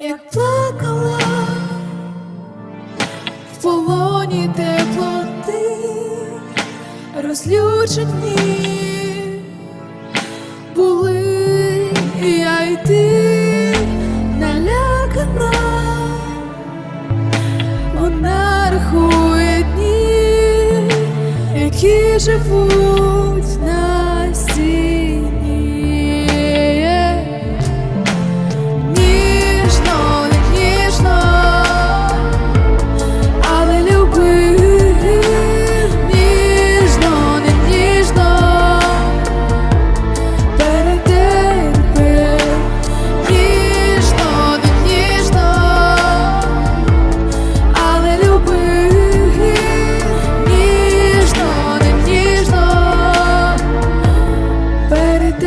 Як плакала в полоні теплоти, розлючені були я й налякана, вона рахує дні, які живуть.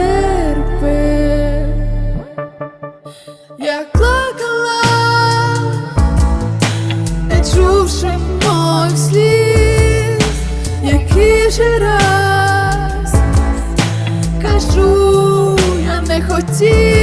Перетерпи. Я плакала, не чувши моїх сліз, який вже раз кажу, я не хотів